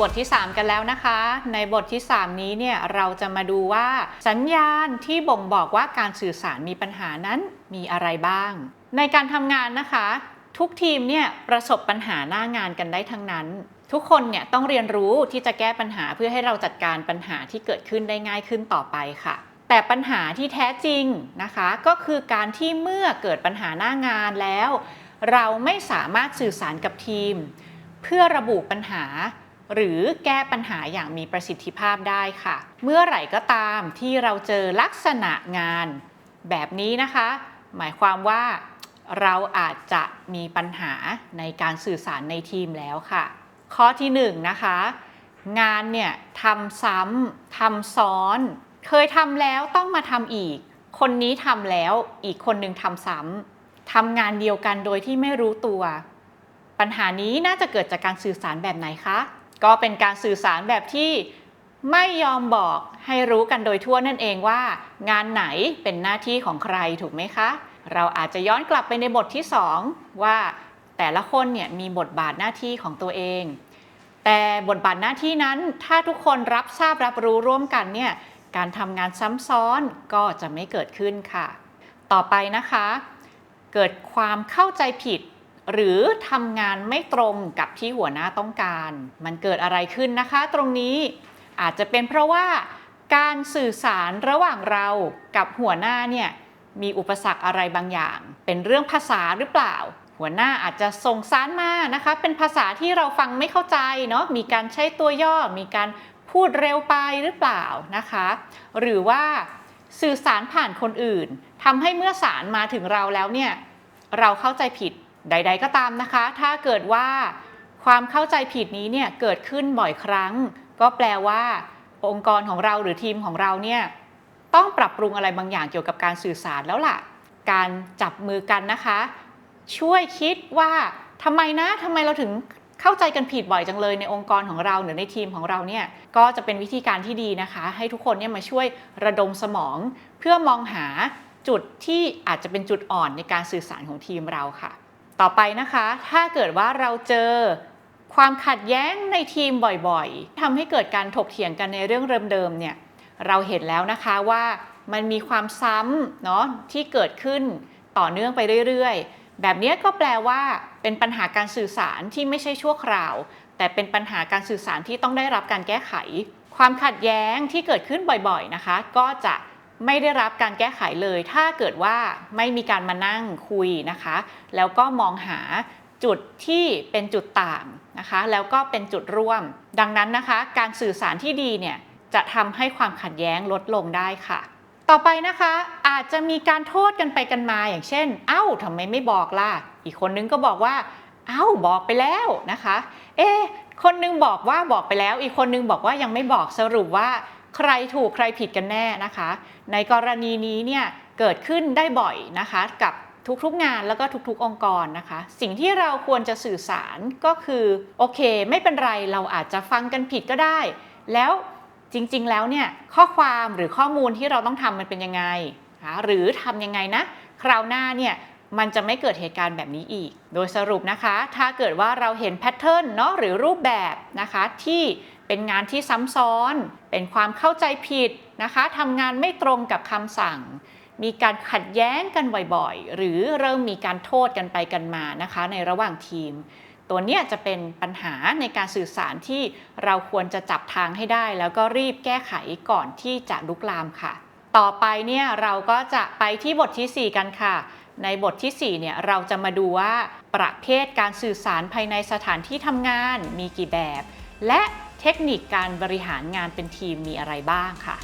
บทที่ 3 กันแล้วนะคะ ในบทที่ 3 นี้เนี่ยเราจะมาดูว่า สัญญาณที่บ่งบอกว่าการสื่อสารมีปัญหานั้นมีอะไรบ้าง ในการทำงานนะคะ ทุกทีมเนี่ยประสบปัญหาหน้างานกันได้ทั้งนั้น ทุกคนเนี่ยต้องเรียนรู้ที่จะแก้ปัญหาเพื่อให้เราจัดการปัญหาที่เกิดขึ้นได้ง่ายขึ้นต่อไปค่ะแต่ปัญหาที่แท้จริงนะคะก็คือการที่เมื่อเกิดปัญหาหน้างานแล้ว เราไม่สามารถสื่อสารกับทีม เพื่อระบุปัญหา หรือแก้ปัญหาอย่างมีประสิทธิภาพได้ค่ะ เมื่อไหร่ก็ตามที่เราเจอลักษณะงานแบบนี้นะคะ หมายความว่าเราอาจจะมีปัญหาในการสื่อสารในทีมแล้วค่ะ ข้อที่1นงนะคะ งานเนี่ยทำซ้ำทำซ้อน เคยทำแล้วต้องมาทำอีก คนนี้ทำแล้วอีกคนหนึ่งทำซ้ำทำงานเดียวกันโดยที่ไม่รู้ตัว ปัญหานี้น่าจะเกิดจากการสื่อสารแบบไหนคะ ก็เป็นการสื่อสารแบบที่ไม่ยอมบอกให้รู้กันโดยทั่วนั่นเองว่า งานไหนเป็นหน้าที่ของใครถูกไหมคะ เราอาจจะย้อนกลับไปในบทที่ 2 ว่าแต่ละคนเนี่ยมีบทบาทหน้าที่ของตัวเอง แต่บทบาทหน้าที่นั้น ถ้าทุกคนรับทราบรับรู้ร่วมกันเนี่ยการทำงานซ้ำซ้อนก็จะไม่เกิดขึ้นค่ะ ต่อไปนะคะ เกิดความเข้าใจผิด หรือทำงานไม่ตรงกับที่หัวหน้าต้องการ มันเกิดอะไรขึ้นนะคะ ตรงนี้อาจจะเป็นเพราะว่าการสื่อสารระหว่างเรากับหัวหน้าเนี่ยมีอุปสรรคอะไรบางอย่าง เป็นเรื่องภาษาหรือเปล่า หัวหน้าอาจจะส่งสารมานะคะ เป็นภาษาที่เราฟังไม่เข้าใจเนาะมีการใช้ตัวย่อ มีการพูดเร็วไปหรือเปล่านะคะ หรือว่าสื่อสารผ่านคนอื่นทำให้เมื่อสารมาถึงเราแล้วเนี่ยเราเข้าใจผิด ใด ๆ ก็ตามนะคะ ถ้าเกิดว่าความเข้าใจผิดนี้เนี่ยเกิดขึ้นบ่อยครั้ง ก็แปลว่าองค์กรของเราหรือทีมของเราเนี่ยต้องปรับปรุงอะไรบางอย่างเกี่ยวกับการสื่อสารแล้วล่ะ การจับมือกันนะคะ ช่วยคิดว่าทำไมนะทำไมเราถึงเข้าใจกันผิดบ่อยจังเลยในองค์กรของเราหรือในทีมของเราเนี่ยก็จะเป็นวิธีการที่ดีนะคะ ให้ทุกคนเนี่ยมาช่วยระดมสมอง เพื่อมองหาจุดที่อาจจะเป็นจุดอ่อนในการสื่อสารของทีมเราค่ะ ต่อไปนะคะ ถ้าเกิดว่าเราเจอความขัดแย้งในทีมบ่อยๆทำให้เกิดการถกเถียงกันในเรื่องเดิมๆเนี่ยเราเห็นแล้วนะคะว่ามันมีความซ้ำเนาะที่เกิดขึ้นต่อเนื่องไปเรื่อยๆ แบบนี้ก็แปลว่าเป็นปัญหาการสื่อสารที่ไม่ใช่ชั่วคราว แต่เป็นปัญหาการสื่อสารที่ต้องได้รับการแก้ไข ความขัดแย้งที่เกิดขึ้นบ่อยๆนะคะ ก็จะ ไม่ได้รับการแก้ไขเลย ถ้าเกิดว่าไม่มีการมานั่งคุยนะคะ แล้วก็มองหาจุดที่เป็นจุดต่างนะคะ แล้วก็เป็นจุดร่วม ดังนั้นนะคะ การสื่อสารที่ดีเนี่ยจะทำให้ความขัดแย้งลดลงได้ค่ะ ต่อไปนะคะอาจจะมีการโทษกันไปกันมาอย่างเช่น เอ้าทำไมไม่บอกล่ะ อีกคนนึงก็บอกว่า เอ้าบอกไปแล้วนะคะ เอ๊คนนึงบอกว่าบอกไปแล้ว อีกคนนึงบอกว่ายังไม่บอกสรุปว่า ใครถูกใครผิดกันแน่นะคะ ในกรณีนี้เนี่ยเกิดขึ้นได้บ่อยนะคะกับทุกๆงานแล้วก็ทุกๆองค์กรนะคะ สิ่งที่เราควรจะสื่อสารก็คือโอเค ไม่เป็นไรเราอาจจะฟังกันผิดก็ได้ แล้วจริงๆแล้วเนี่ยข้อความหรือข้อมูลที่เราต้องทำมันเป็นยังไงนะหรือทำยังไงนะคราวหน้าเนี่ยมันจะไม่เกิดเหตุการณ์แบบนี้อีก โดยสรุปนะคะ ถ้าเกิดว่าเราเห็นแพทเทิร์นเนาะหรือรูปแบบนะคะที่ เป็นงานที่ซ้ำซ้อน เป็นความเข้าใจผิดนะคะทำงานไม่ตรงกับคำสั่ง มีการขัดแย้งกันบ่อยๆ หรือเริ่มมีการโทษกันไปกันมานะคะ ในระหว่างทีม ตัวเนี้ยจะเป็นปัญหาในการสื่อสารที่เราควรจะจับทางให้ได้ แล้วก็รีบแก้ไขก่อนที่จะลุกลามค่ะ ต่อไปเนี่ยเราก็จะไปที่บทที่ 4 กันค่ะในบทที่4เนี่ยเราจะมาดูว่าประเภทการสื่อสารภายในสถานที่ทำงานมีกี่แบบ และ เทคนิคการบริหารงานเป็นทีมมีอะไรบ้างค่ะ